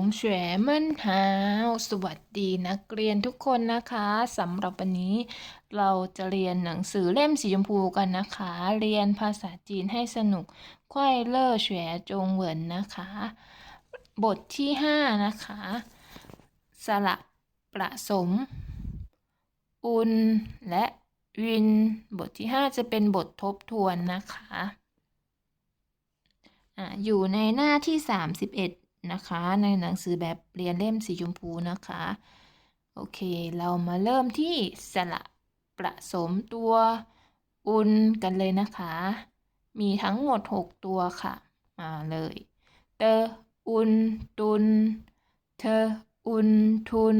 งเฉเมินฮาวสวัสดีนักเรียนทุกคนนะคะสำหรับวันนี้ เราจะเรียนหนังสือเล่มสีชมพูกันนะคะ เรียนภาษาจีนให้สนุกควายเล่อเฉวจงเหวินนะคะ บทที่ 5 นะคะสระประสม อุนและวิน บทที่ 5 จะเป็นบททบทวนนะคะอะอยู่ในหน้าที่ 31 นะคะ ในหนังสือแบบเรียนเล่มสีชมพูนะคะ โอเค เรามาเริ่มที่สระประสมตัวอุนกันเลยนะคะ มีทั้งหมด 6 ตัวค่ะ มาเลย เตออุนตุน เธออุนทุน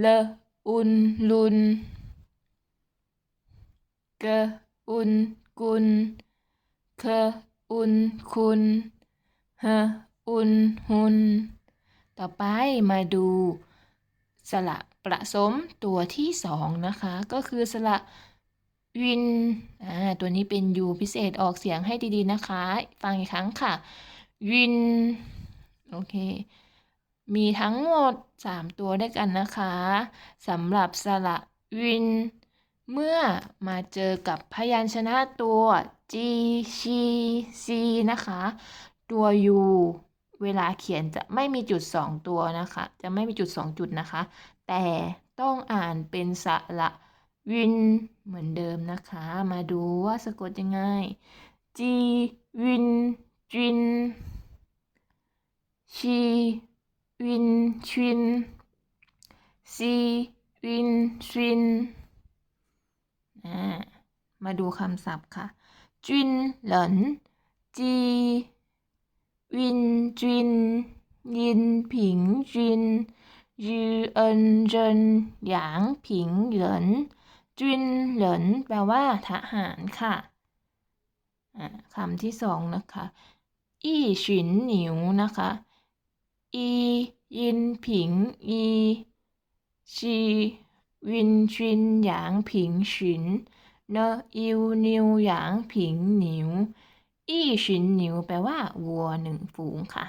เลอุนลุน เกอุนกุนเคอุนคุณ เฮอุนหุน ต่อไปมาดูสระประสมตัวที่สองนะคะ ก็คือสระวิน อ่า ตัวนี้เป็นยูพิเศษออกเสียงให้ดีๆนะคะ ฟังอีกครั้งค่ะ วิน โอเค มีทั้งหมด 3 ตัวด้วยกันนะคะสำหรับสระวิน เมื่อมาเจอกับพยัญชนะตัว G C C นะคะ ตัว U เวลาเขียนจะไม่มีจุด 2 ตัวนะคะ จะไม่มีจุด 2 จุดนะคะ แต่ต้องอ่านเป็นสระวินเหมือนเดิมนะคะ มาดูว่าสะกดยังไง G วินจินชีวินชินซีวินชินมาดูคำศัพท์ค่ะจินเหลินจี วินจิน ยินผิงจินยือเอินเจินหยางผิงเหลินจินเหลินแปลว่าทหารค่ะคำที่สองนะคะอี้ฉินหนิวนะคะอียินผิงอีชีวินชินหยางผิงฉินเนอิวนิวหยางผิงหนิว อี้ชินหนิวแปลว่าวัวหนึ่งฝูงค่ะ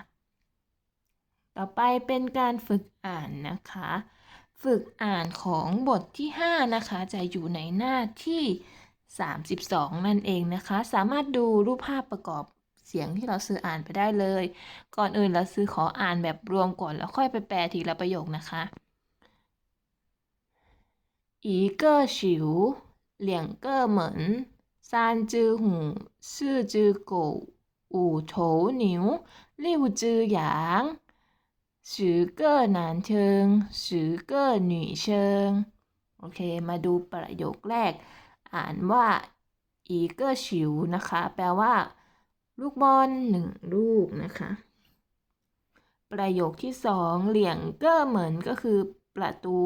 ต่อไปเป็นการฝึกอ่านนะคะ ฝึกอ่านของบทที่ 5 นะคะ จะอยู่ในหน้าที่ 32 นั่นเองนะคะ สามารถดูรูปภาพประกอบเสียงที่เราซื้ออ่านไปได้เลย ก่อนอื่นเราซื้อขออ่านแบบรวมก่อนแล้วค่อยไปแปลทีละประโยคนะคะ一个เ两个门三只虎四只狗五头牛六只羊十个男生十个女生โอเค มาดูประโยคแรก อ่านว่าอีเกอร์ชิวนะคะ แปลว่าลูกบอลหนึ่งลูกนะคะ ประโยคที่สองเหลี่ยงเก้อเหมือนก็คือประตู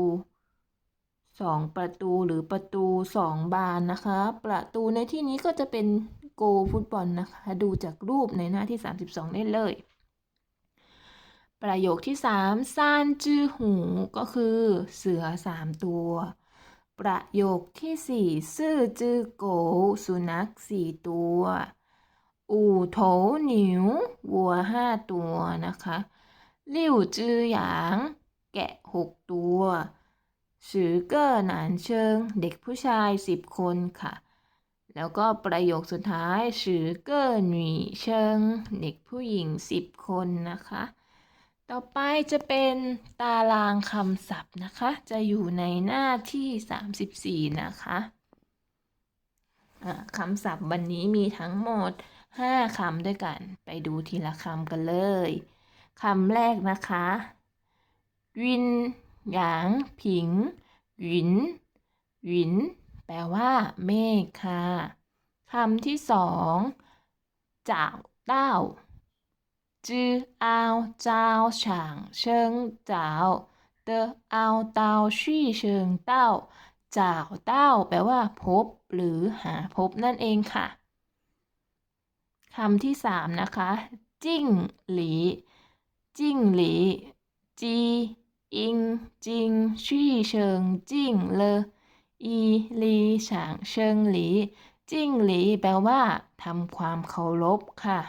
สองประตูหรือประตูสองบานนะคะ ประตูในที่นี้ก็จะเป็นโกฟุตบอลนะคะ ดูจากรูปในหน้าที่ 32 ได้เลย ประโยคที่3ซานจื้อหูก็คือเสือสามตัว ประโยคที่4ซื่อจื้อโกสุนัขสี่ตัว อู่โถหนิววัวห้าตัวนะคะ ลิ่วจื้อหยาง แกะหกตัว สือเก้อหนานเชิง เด็กผู้ชายสิบคนค่ะ แล้วก็ประโยคสุดท้ายสือเก้อหนีเชิง เด็กผู้หญิงสิบคนนะคะ ต่อไปจะเป็นตารางคำศัพท์นะคะ จะอยู่ในหน้าที่ 34 นะคะคำศัพท์วันนี้มีทั้งหมดห้าคำด้วยกัน ไปดูทีละคำกันเลยคำแรกนะคะวิน หยาง ผิงหวินหวิน แปลว่า เมฆค่ะคำที่สองจากเต้าจื้อเอาเจ้าฉางเชิงเจ้าเตอเอาเต้าชี่เชิงเต้าจากเต้า แปลว่า พบ หรือหาพบนั่นเองค่ะคำที่สามนะคะ จิ้งหลี จิ้งหลีจี อิงจิงชี่เชิงจิ้งเลออีลีฉางเชิงหลีจิ้งหลีแปลว่าทำความเคารพค่ะ